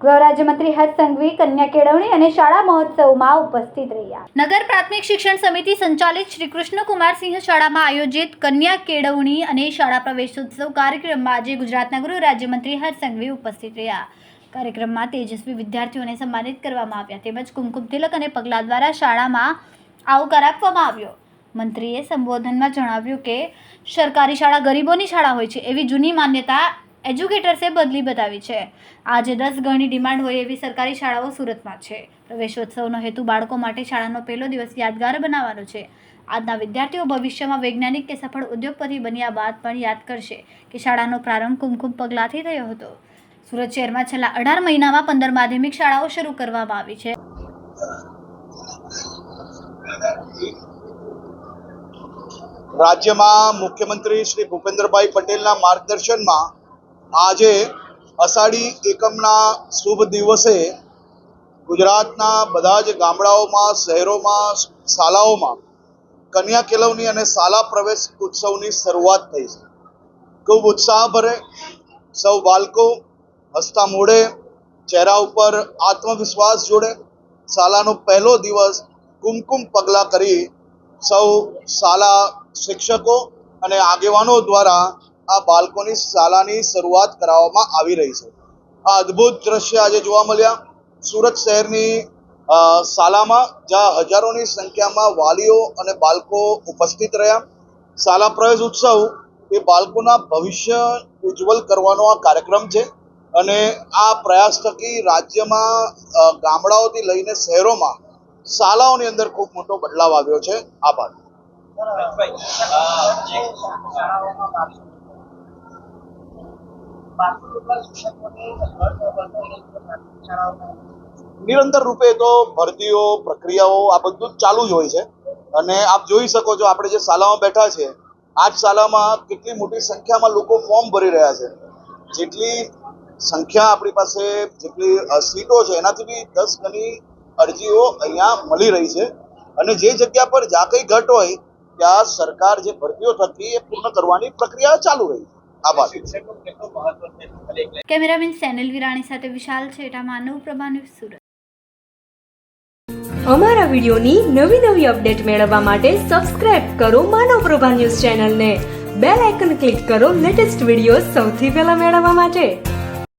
ગૃહ રાજ્યમંત્રી હર્ષ સંઘવી, કન્યા કેળવણી અને શાળા મહોત્સવમાં ઉપસ્થિત રહ્યા. નગર પ્રાથમિક શિક્ષણ સમિતિ સંચાલિત શ્રી કૃષ્ણકુમારસિંહ શાળામાં આયોજિત કન્યા કેળવણી અને શાળા પ્રવેશોત્સવ કાર્યક્રમમાં આજે ગુજરાતના ગૃહ રાજ્યમંત્રી હર્ષ સંઘવી ઉપસ્થિત રહ્યા. કાર્યક્રમમાં તેજસ્વી વિદ્યાર્થીઓને સન્માનિત કરવામાં આવ્યા. તેમજ કુમકુમ તિલક અને પગલા દ્વારા શાળામાં આવકાર આપવામાં આવ્યો. મંત્રીએ સંબોધનમાં જણાવ્યું કે સરકારી શાળા ગરીબોની શાળા હોય છે એવી જૂની માન્યતા એજ્યુકેટર્સે બદલી બતાવી છે. આજે દસ ગણી ડિમાન્ડ હોય એવી સરકારી શાળાઓ સુરતમાં છે. પ્રવેશોત્સવનો હેતુ બાળકો માટે શાળાનો પહેલો દિવસ યાદગાર બનાવવાનો છે. આજના વિદ્યાર્થીઓ ભવિષ્યમાં વૈજ્ઞાનિક કે સફળ ઉદ્યોગપતિ બન્યા બાદ પણ યાદ કરશે કે શાળાનો પ્રારંભ કુમકુમ પગલાંથી થયો હતો. સુરત શહેરમાં છેલ્લા અઢાર મહિનામાં પંદર માધ્યમિક શાળાઓ શરૂ કરવામાં આવી છે. રાજ્યમાં મુખ્યમંત્રી શ્રી ભૂપેન્દ્રભાઈ પટેલના માર્ગદર્શનમાં આજે અષાઢી એકમના શુભ દિવસે ગુજરાતના બધા જ ગામડાઓમાં, શહેરોમાં, શાળાઓમાં કન્યા કેળવણી અને શાલા પ્રવેશ ઉત્સવની શરૂઆત થઈ છે. ખૂબ ઉત્સાહભરે સૌ બાળકો હસતા મોઢે ચહેરા ઉપર આત્મવિશ્વાસ જોડે શાલાનો પહેલો દિવસ કુમકુમ પગલાં કરી સૌ શાળા શિક્ષકો અને આગેવાનો દ્વારા આ બાળકોની શાળાની શરૂઆત કરાવવામાં આવી રહી છે. આ અદ્ભુત દ્રશ્ય આજે જોવા મળ્યા. સુરત શહેરની શાળામાં જ્યાં હજારોની સંખ્યામાં વાલીઓ અને બાળકો ઉપસ્થિત રહ્યા. શાળા પ્રવેશ ઉત્સવ એ બાળકોના ભવિષ્ય ઉજ્જવલ કરવાનો આ કાર્યક્રમ છે અને આ પ્રયાસ થકી રાજ્યમાં ગામડાઓથી લઈને શહેરોમાં શાળાઓની અંદર ખૂબ મોટો બદલાવ આવ્યો છે. આભાર. નિરંતર રૂપે તો ભરતીઓ, પ્રક્રિયાઓ આ બધું ચાલુ જ હોય છે. અને આપ જોઈ શકો છો આપણે જે શાળામાં બેઠા છે આ જ શાલામાં કેટલી મોટી સંખ્યામાં લોકો ફોર્મ ભરી રહ્યા છે. જેટલી સંખ્યા આપણી પાસે, જેટલી સીટો છે, એનાથી બી દસ ગણી અરજીઓ અહીંયા મળી રહી છે. અને જે જગ્યા પર જા કંઈ ઘટ હોય ત્યાં સરકાર જે ભરતીઓ થતી એ પૂર્ણ કરવાની પ્રક્રિયા ચાલુ રહી છે. આભાર કેમેરામેન સેનલ વિરાણી સાથે વિશાલ છેટા માનવ પ્રભા સુરત. અમારા વિડીયોની નવી નવી અપડેટ મેળવવા માટે સબસ્ક્રાઇબ કરો માનવ પ્રભા ન્યૂઝ ચેનલને. બેલ આઇકન ક્લિક કરો લેટેસ્ટ વીડિયો સૌથી પહેલા મેળવવા માટે.